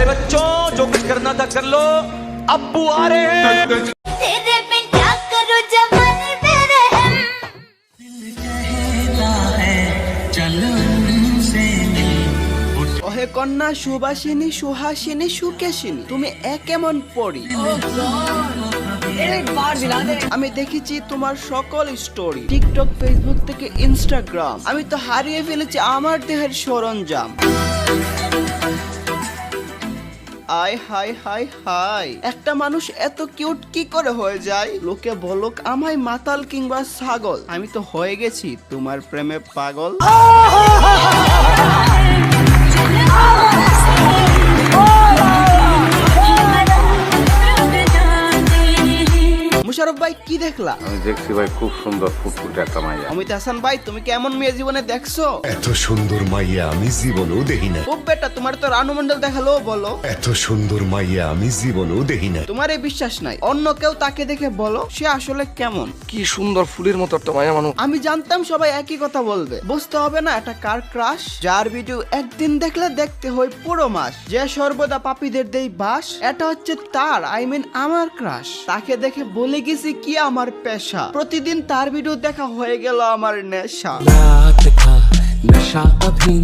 प्यारे बच्चों जो कुछ करना था कर लो अब्बू आ रहे हैं तेरे बिन क्या करूं जवानी मेरे हम ওহে কন্যা সুবাসিনী সুহাসিনী সুকেশিনী তুমি এ কেমন পড়ি আমি দেখেছি তোমার সকল স্টোরি টিকটক ফেসবুক থেকে ইনস্টাগ্রাম আমি তো হারিয়ে ফেলেছি আমার দেহের সরঞ্জাম আয়, হায় হায় হায়। একটা মানুষ এত কিউট কি করে হয়ে যায়? লোকে বলুক, আমায় মাতাল কিংবা ছাগল। আমি তো হয়ে গেছি, তোমার প্রেমে পাগল। মুশারফ ভাই কি দেখলা? আমি দেখছি ভাই খুব সুন্দর ফুটফুটে একটা মাইয়া। অমিত হাসান ভাই তুমি কেমন মেয়ে জীবনে দেখছ? এত সুন্দর মাইয়া আমি জীবনেও দেখি না খুব বেটা তোমার তো রানু মন্ডল দেখাল বলো। এত সুন্দর মাইয়া আমি জীবনেও দেখি না তোমার এই বিশ্বাস নাই। অন্য কেউ তাকে দেখে বলো সে আসলে কেমন? কি সুন্দর ফুলের মতো একটা মায়া মানুষ। আমি জানতাম সবাই একই কথা বলবে। বুঝতে হবে না এটা কার ক্রাশ? যার ভিডিও একদিন দেখলে দেখতে হয় পুরো মাস। যে সর্বদা পাপীদের দেই বাস এটা হচ্ছে তার আই মিন আমার ক্রাশ। তাকে দেখে বলে গেছি কি আমার পেশা প্রতিদিন তার ভিডিও দেখা হয়ে গেল আমার নেশা रात का नशा अभी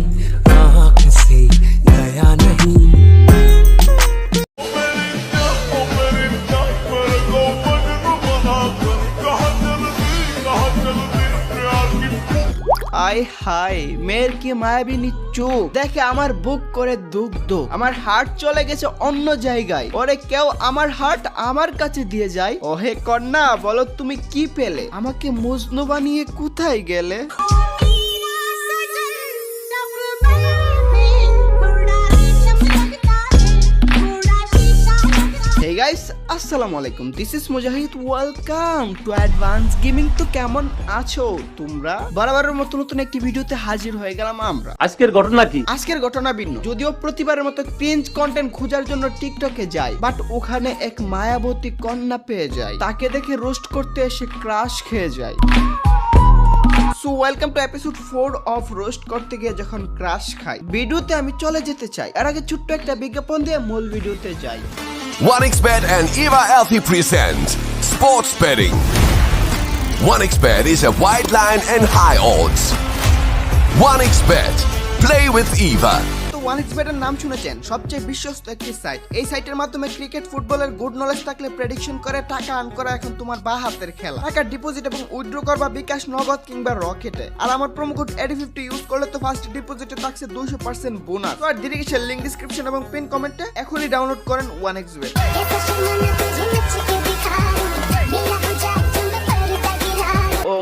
आँख से गया नहीं আই হাই মেয়ের কি মায়াবিনী চোখ দেখে আমার বুক করে দুগ্ধ। আমার হার্ট চলে গেছে অন্য জায়গায়। ওরে কেউ আমার হার্ট আমার কাছে দিয়ে যায়। ওহে কন্যা, বলো তুমি কি পেলে? আমাকে মজনু বানিয়ে কোথায় গেলে? আসসালামু আলাইকুম this is Mujahid welcome to advance gaming তো কেমন আছো তোমরা? বরাবরের মতো নতুন একটি ভিডিওতে হাজির হয়ে গেলাম আমরা। আজকের ঘটনা কি? আজকের ঘটনা ভিন্ন। যদিও প্রতিবারের মতো ক্রিঞ্জ কন্টেন্ট খোঁজার জন্য টিকটকে যাই বাট ওখানে এক মায়াবতী কন্যা পেয়ে যায় তাকে দেখে রোস্ট করতে এসে ক্রাশ খেয়ে যায় so welcome to episode four of roast করতে গিয়ে যখন ক্রাশ খাই। ভিডিওতে আমি চলে যেতে চাই। এর আগে ছোট্ট একটা বিজ্ঞাপন দিয়ে মূল ভিডিওতে যাই। OneXBet and Eva Alfie present Sports Betting. OneXBet is a wide line and high odds. OneXBet. Play with Eva. One এক্সপেটের নাম শুনেছেন সবচেয়ে বিশ্বস্ত একটি সাইট এই সাইটের মাধ্যমে ক্রিকেট ফুটবলের গুড নলেজ থাকলে প্রেডিকশন করে টাকা আর্ন করা এখন তোমার বা হাতের খেলা টাকা ডিপোজিট এবং উইথড্র করবা বিকাশ নগদ কিংবা রকেটে আর আমার কোড এডি ফিফটি ইউজ করলে তো ফার্স্ট ডিপোজিটে থাকছে দুইশো পার্সেন্ট বোনাস আর কিসের লিঙ্ক ডিসক্রিপশন এবং পিন কমেন্টে এখনই ডাউনলোড করেন ওয়ান এক্সপেট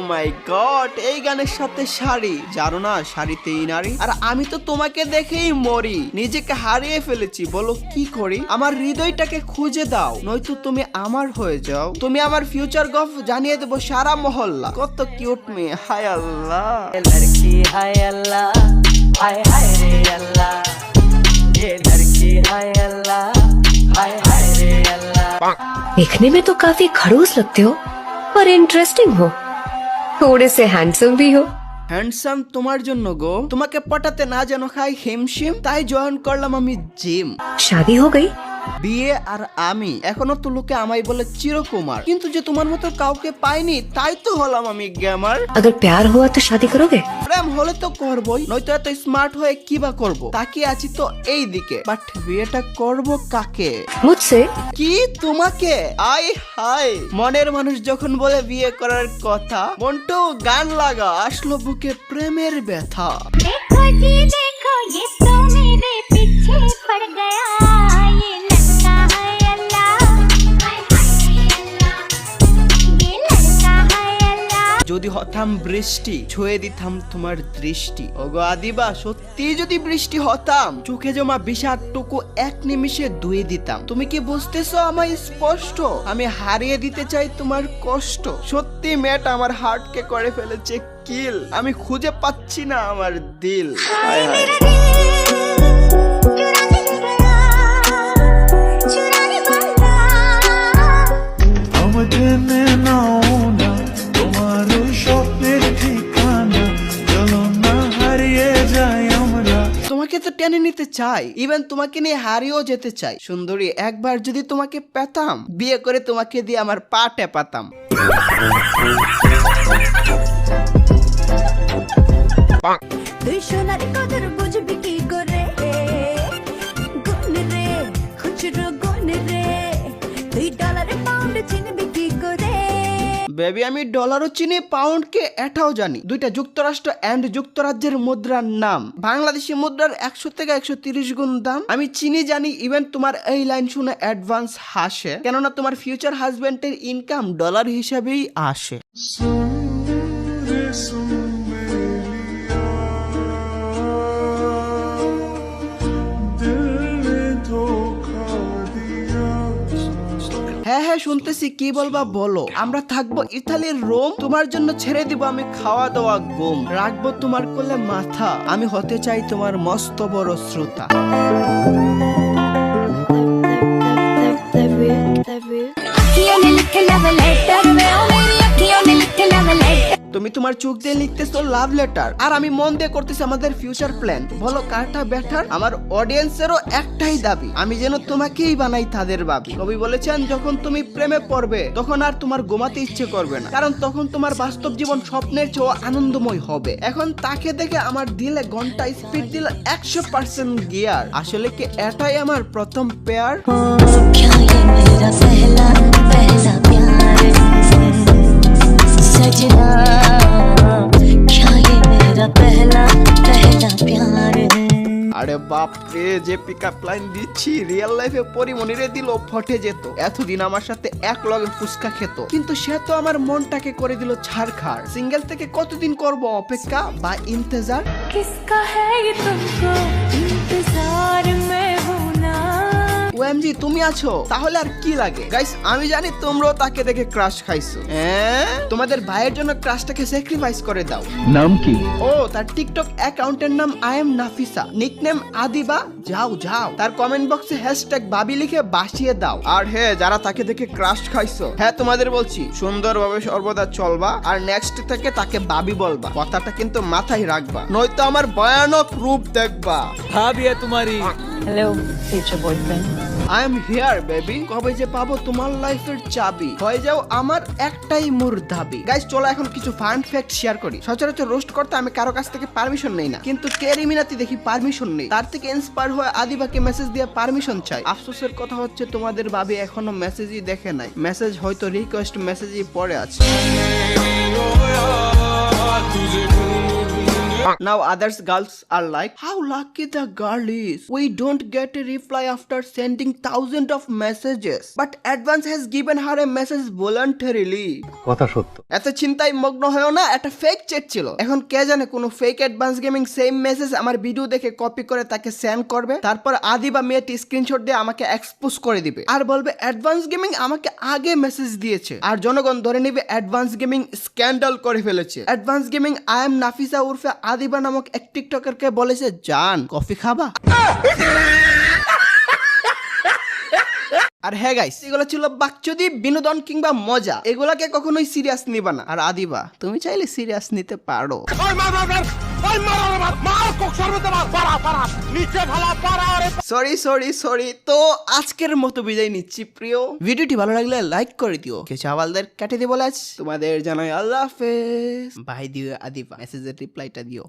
মাই গড এই গানের সাথে শাড়ি জানো না শাড়িতেই নারী আর আমি তো তোমাকে দেখেই মরি নিজেকে হারিয়ে ফেলেছি বলো কি করি আমার হৃদয়টাকে খুঁজে দাও নয়তো তুমি আমার হয়ে যাও তুমি আমার ফিউচার গফ জানিয়ে দেবো সারা মহল্লা কত কিউট মেয়ে হায় আল্লাহ लड़की हाय अल्लाह हाय हाय रे अल्लाह ये लड़की हाय अल्लाह हाय हाय रे अल्लाह देखने में तो काफी खड़ूस लगते हो पर इंटरेस्टिंग हो थोड़े से हैंडसम भी हो হ্যান্ডসাম তোমার জন্য গো তোমাকে পটাতে না যেন খাই হিমশিম তাই জয়েন করলাম আমি জিম शादी हो गई বিয়ে আর আমি এখনো তো লোকে আমায় বলে চিরকুমার কিন্তু যে তোমার মতো কাউকে পাইনি তাই তো হলাম আমি গ্যামার अगर प्यार हुआ तो शादी करोगे প্রেম হলে তো করবই নয়তো এত স্মার্ট হয়ে কি বা করবো তাকিয়ে আছি তো এই দিকে বাট বিয়েটা করব কাকে मुझसे কি তোমাকে আই হাই মনের মানুষ যখন বলে বিয়ে করার কথা মনটাও গান লাগা আসলো বুকে প্রেমের ব্যথা देखो जी देखो ये तो मेरे पीछे पड़ गया হতাম বৃষ্টি ছুঁয়ে দিতাম তোমার দৃষ্টি। ওগো আদিবা সত্যি যদি বৃষ্টি হতাম চোখে জমা বিষাদটুকু এক নিমিষে ধুয়ে দিতাম। তুমি কি বুঝতেছো আমার স্পষ্ট? আমি হারিয়ে দিতে চাই তোমার কষ্ট। সত্যি মেয়েটা আমার হার্টকে করে ফেলেছে কিল। আমি খুঁজে পাচ্ছি না আমার দিল। হায় নিতে চাই ইভেন তোমাকে নিয়ে হারিয়েও যেতে চাই। সুন্দরী, একবার যদি তোমাকে পেতাম, বিয়ে করে তোমাকে দিয়ে আমার পা টেপাতাম তুই সোনার কদর বুঝবি কি করে? রে, খুচরো বেবি, আমি ডলারও চিনি পাউন্ডকে এটাও জানি। দুইটা যুক্তরাষ্ট্র অ্যান্ড যুক্তরাজ্যের মুদ্রার নাম। বাংলাদেশি মুদ্রার একশো থেকে একশো তিরিশ গুণ দাম। আমি চিনি জানি ইভেন তোমার এই লাইন শুনে অ্যাডভান্স হাসে। কেননা তোমার ফিউচার হাজবেন্ডের ইনকাম ডলার হিসাবেই আসে। শুনতেছি কি বলবা বলো আমরা থাকব ইতালির রোম তোমার জন্য ছেড়ে দিব আমি খাওয়া দাওয়া গম রাখব তোমার কোলে মাথা আমি হতে চাই তোমার মস্ত বড় শ্রোতা Here, look a love. তুমি তোমার চোখ দিয়ে লিখতেছো লাভ লেটার আর আমি মন দিয়ে করতেছি আমাদের ফিউচার প্ল্যান বলো কারটা বেটার আমার অডিয়েন্সেরও একটাই দাবি, আমি যেন তোমাকেই বানাই তাদের ভাবি। কবি বলেছেন, যখন তুমি প্রেমে পড়বে, তখন আর তোমার ঘুমাতে ইচ্ছে করবে না। কারণ তখন তোমার বাস্তব জীবন স্বপ্নের চেয়েও আনন্দময় হবে। এখন তাকে দেখে আমার দিলে, ঘণ্টা স্পিড দিল একশো পার্সেন্ট গিয়ার আসলে কি এটাই আমার প্রথম পেয়ার বাপরে, যে পিক আপ লাইন দিচ্ছি রিয়েল লাইফে পরিমনিরে দিল, ফটে যেত। এতদিন আমার সাথে এক লগে ফুচকা খেত। কিন্তু সে তো আমার মনটাকে করে দিল ছাড়খাড়। সিঙ্গেল থেকে কতদিন করব অপেক্ষা বা ইন্তজার? কিসকা হ্যাঁ তুমকো ইন্তজার মে? ওএমজি তুমি আছো? তাহলে আর কি লাগে? গাইস আমি জানি তোমরাও তাকে দেখে ক্রাশ খাইছো। হ্যাঁ? তোমাদের ভাইয়ের জন্য ক্রাশটাকে স্যাক্রিফাইস করে দাও। নাম কি? ও তার টিকটক অ্যাকাউন্টের নাম I am Nafisa nickname Adiba যাও যাও। তার কমেন্ট বক্সে হ্যাশট্যাগ বাবি লিখে বাসিয়ে দাও। আর হ্যাঁ যারা তাকে দেখে ক্রাশ খাইছো হ্যাঁ তোমাদের বলছি সুন্দরভাবে সর্বদা চলবা আর নেক্সট থেকে তাকে বাবি বলবা। কথাটা কিন্তু মাথায় রাখবা। নয়তো আমার ভয়ানক রূপ দেখবা। ভাবিয়া তোমারই। Hello future boyfriend I am here baby কবে যে পাবো তোমার লাইফের চাবি? হয়ে যাও আমার একটাই মোর দাবি। গাইস চলো এখন কিছু ফান ফ্যাক্ট শেয়ার করি। সচরাচর রোস্ট করতে আমি কারও কাছ থেকে পারমিশন নেই না। কিন্তু কে রিমিনাতি দেখি পারমিশন নেই। তার থেকে ইন্সপায়ার হয়ে আদিবাকে মেসেজ দিয়ে পারমিশন চাই। আফসোসের কথা হচ্ছে তোমাদের ভাবি এখনও মেসেজই দেখে নাই। মেসেজ হয়তো রিকোয়েস্ট মেসেজই পড়ে আছে। Now others girls are like, how lucky the girl is. We don't get a reply after sending thousands of messages. But Advance has given her a message voluntarily. কথা সত্য এত চিন্তায় মগ্ন হয়েও না একটা ফেক চেট ছিল এখন কে জানে কোনো fake advance gaming same message আমার ভিডিও দেখে কপি করে তাকে সেন্ড করবে তারপর আদি বা মেয়েটি স্ক্রিনশট দিয়ে আমাকে এক্সপোজ করে দিবে আর বলবে অ্যাডভান্স গেমিং আমাকে আগে মেসেজ দিয়েছে আর জনগণ ধরে নিবে অ্যাডভান্স গেমিং স্ক্যান্ডাল করে ফেলেছে advance gaming I am Nafisa উর্ফে Adiba নামক এক টিকটকারকে বলেছে জান, কফি খাবা? আর হ্যাঁ গাইস এগুলো ছিল বাকচুদি, বিনোদন কিংবা মজা। এগুলাকে কখনোই সিরিয়াস নিবা না। আর আদিবা, তুমি চাইলে সিরিয়াস নিতে পারো। Sorry sorry sorry. তো আজকের মতো বিদায় নিচ্ছি প্রিয়। ভিডিওটি ভালো লাগলে লাইক করে দিও। কে চাওয়ালদের কেটে দিয়ে বলে তোমাদের জানাই আল্লাহ হাফেজ। বাই দিও আদিবা মেসেজের রিপ্লাইটা দিও।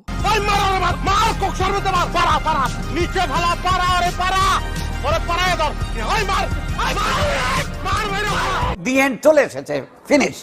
দি এন্ড চলে এসেছে। ফিনিশ